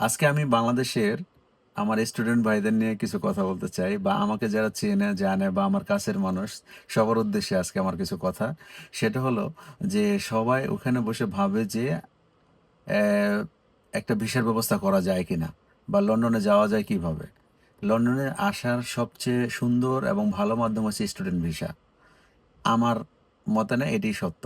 আজকে আমি বাংলাদেশের আমার স্টুডেন্ট ভাইদের নিয়ে কিছু কথা বলতে চাই বা আমাকে যারা চেনে, জানে বা আমার কাছের মানুষ, সবার উদ্দেশ্যে আজকে আমার কিছু কথা। সেটা হলো যে সবাই ওখানে বসে ভাবে যে একটা ভিসার ব্যবস্থা করা যায় কিনা বা লন্ডনে যাওয়া যায় কীভাবে? লন্ডনে আসার সবচেয়ে সুন্দর এবং ভালো মাধ্যম হচ্ছে স্টুডেন্ট ভিসা আমার মতে না এটি সত্য।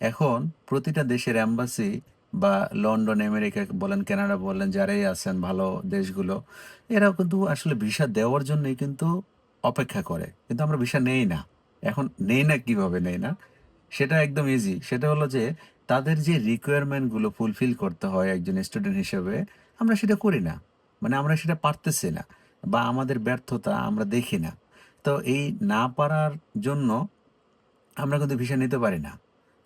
এখন প্রতিটা দেশের অ্যাম্বাসি বা লন্ডন, আমেরিকা বলেন, কানাডা বলেন, যারাই আছেন ভালো দেশগুলো, এরাও কিন্তু আসলে ভিসা দেওয়ার জন্যই কিন্তু অপেক্ষা করে। কিন্তু আমরা ভিসা নেই না। এখন নেই না, কীভাবে নেই না? সেটা একদম ইজি সেটা হলো যে, তাদের যে রিকোয়ারমেন্টগুলো ফুলফিল করতে হয় একজন স্টুডেন্ট হিসেবে, আমরা সেটা করি না। মানে আমরা সেটা পারতেছি না বা আমাদের ব্যর্থতা আমরা দেখি না। তো এই না পারার জন্য আমরা কিন্তু ভিসা নিতে পারি না।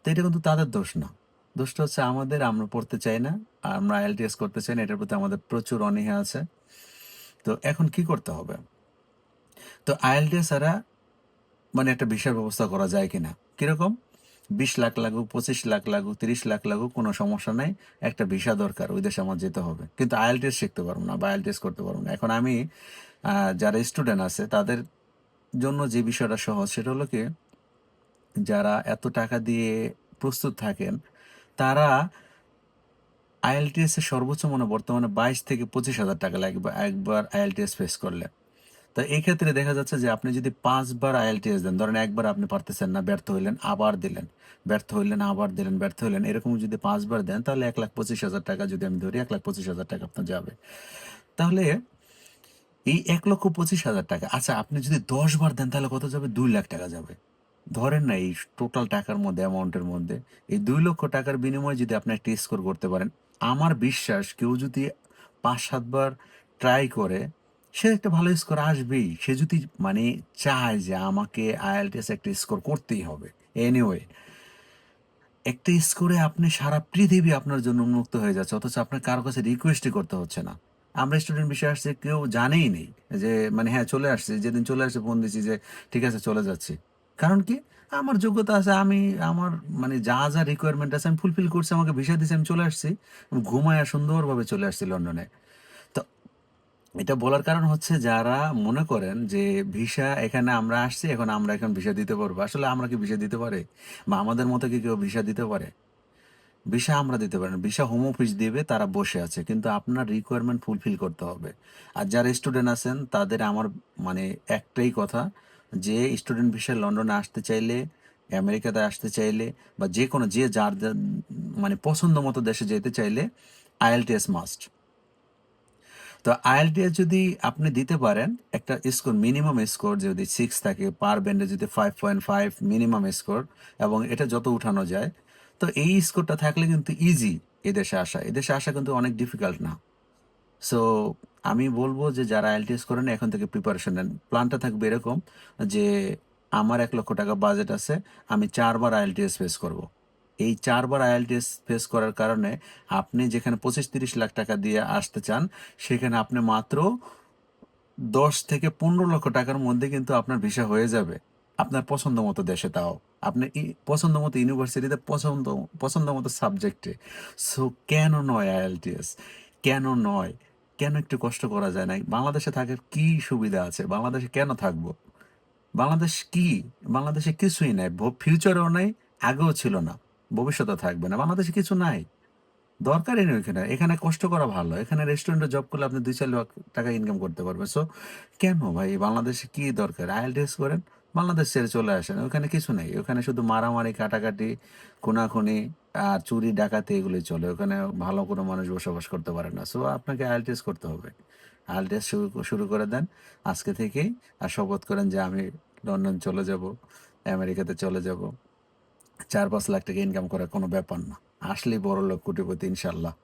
তো এটা কিন্তু তাদের দোষ না। দোষটা হচ্ছে আমাদের, আমরা পড়তে চাই না আর আমরা আইএলটিএস করতে চাই না, এটার প্রতি আমাদের প্রচুর অনীহা আছে। তো এখন কি করতে হবে? তো আইএলটিএস ছাড়া মানে একটা ভিসার ব্যবস্থা করা যায় কিনা? কীরকম? বিশ লাখ লাগুক, পঁচিশ লাখ লাগুক, তিরিশ লাখ লাগুক, কোনো সমস্যা নাই, একটা ভিসা দরকার, ওই দেশে আমার যেতে হবে। কিন্তু আইএলটিএস শিখতে পারব না বা আইএলটিএস করতে পারব না। এখন আমি যারা স্টুডেন্ট আছে, তাদের জন্য যে বিষয়টা সহজ, সেটা হলো কি, যারা এত টাকা দিয়ে প্রস্তুত থাকেন তারা আইএলটিএস এর সর্বোচ্চ মনে বর্তমানে বাইশ থেকে পঁচিশ হাজার টাকা লাগবে একবার আইএলটিএস ফেস করলে তো এই ক্ষেত্রে দেখা যাচ্ছে যে আপনি যদি পাঁচবার আইএলটিএস দেন, ধরেন একবার আপনি পারতেছেন না, ব্যর্থ হইলেন, আবার দিলেন, ব্যর্থ হইলেন, আবার দিলেন, ব্যর্থ হইলেন, এরকম যদি পাঁচবার দেন, তাহলে এক লাখ পঁচিশ হাজার টাকা যদি আমি ধরি, এক লাখ পঁচিশ হাজার টাকা আপনার যাবে। তাহলে এই এক লক্ষ পঁচিশ হাজার টাকা আচ্ছা আপনি যদি দশ বার দেন, তাহলে কত যাবে? দুই লাখ টাকা যাবে। ধরেন না, এই টোটাল টাকার মধ্যে অ্যামাউন্টের মধ্যে, এই দুই লক্ষ টাকার বিনিময়ে যদি আপনি একটা স্কোর করতে পারেন, আমার বিশ্বাস কেউ যদি পাঁচ সাতবার ট্রাই করে, সে একটা ভালো স্কোর আসবেই। সে যদি মানে চায় যে আমাকে আইএলটিএস একটা স্কোর করতেই হবে। এনিওয়ে একটা স্কোরে আপনি সারা পৃথিবী আপনার জন্য উন্মুক্ত হয়ে যাচ্ছে, অথচ আপনার কারও কাছে রিকোয়েস্টই করতে হচ্ছে না। আমরা স্টুডেন্ট বিষয়ে আসছে, কেউ জানেই নেই যে মানে হ্যাঁ চলে আসছে, যেদিন চলে আসছে ফোন দিচ্ছি যে, ঠিক আছে, চলে যাচ্ছি। কারণ কি? আমার যোগ্যতা আছে, আমি আমার মানে যা যা রিকোয়ারমেন্ট আছে, আমি ফুলফিল করছি, আমাকে ভিসা দিয়েছে আমি চলে আসছি। ঘুমায় সুন্দরভাবে চলে আসছি লন্ডনে। তো এটা বলার কারণ হচ্ছে যারা মনে করেন যে ভিসা এখানে আমরা আসছি, এখন আমরা এখন ভিসা দিতে পারব। আসলে আমরা কি ভিসা দিতে পারে? বা আমাদের মতো কি কেউ ভিসা দিতে পারে? ভিসা আমরা দিতে পারি না। ভিসা হোম অফিস দিবে, তারা বসে আছে। কিন্তু আপনার রিকোয়ারমেন্ট ফুলফিল করতে হবে। আর যারা স্টুডেন্ট আছেন, তাদের আমার মানে একটাই কথা যে স্টুডেন্ট ভিসা লন্ডনে আসতে চাইলে আমেরিকাতে আসতে চাইলে বা যে কোনো যে যার, মানে পছন্দ মতো দেশে যেতে চাইলে আইএলটিএস মাস্ট তো আইএলটিএস যদি আপনি দিতে পারেন একটা স্কোর মিনিমাম স্কোর যদি সিক্স থাকে পার ব্যান্ডে যদি five point five minimum score এবং এটা যত উঠানো যায় তো এই স্কোরটা থাকলে কিন্তু ইজি এদেশে আসা। এদেশে আসা কিন্তু অনেক ডিফিকাল্ট না। সো আমি বলব যে যারা আইএলটিএস করেন, এখন থেকে প্রিপারেশন নেন। প্ল্যানটা থাকবে এরকম যে আমার এক লক্ষ টাকা বাজেট আছে, আমি চারবার আইএলটিএস ফেস করব। এই চারবার আইএলটিএস ফেস করার কারণে আপনি যেখানে পঁচিশ তিরিশ লাখ টাকা দিয়ে আসতে চান, সেখানে আপনি মাত্র দশ থেকে পনেরো লক্ষ টাকার মধ্যে কিন্তু আপনার ভিসা হয়ে যাবে। আপনার পছন্দ মতো দেশে তাও। আপনি ই- পছন্দ মতো ইউনিভার্সিটিতে পছন্দ পছন্দ মতো সাবজেক্টে সো কেন নয় আইএলটিএস কেন নয়? কেন একটু কষ্ট করা যায় না বাংলাদেশে থাকার কি সুবিধা আছে? বাংলাদেশে কেন থাকব? বাংলাদেশ কি? বাংলাদেশে কিছুই নাই। ফিউচারেও নাই, আগেও ছিল না। ভবিষ্যতে থাকবে না। বাংলাদেশে কিছু নাই। দরকারই নেই ওইখানে। এখানে কষ্ট করা ভালো। এখানে রেস্টুরেন্টে জব করলে আপনি দুই, চার লাখ টাকা ইনকাম করতে পারবেন। সো কেন ভাই? বাংলাদেশে কি দরকার? আইএলটিএস করেন, বাংলাদেশ ছেড়ে চলে আসেন। ওখানে কিছু নেই। ওখানে শুধু মারামারি, কাটাকাটি, খুনাখুনি আর চুরি, ডাকাতি এগুলি চলে। ওখানে ভালো কোনো মানুষ বসবাস করতে পারে না। সো আপনাকে আইএলটিএস করতে হবে। আইএলটিএস শুরু শুরু করে দেন। আজকে থেকেই আর শপথ করেন যে আমি লন্ডন চলে যাব, আমেরিকাতে চলে যাব। চার পাঁচ লাখ টাকা ইনকাম করা কোনো ব্যাপার না। আসলে বড় লোক কোটিপতি, ইনশাল্লাহ।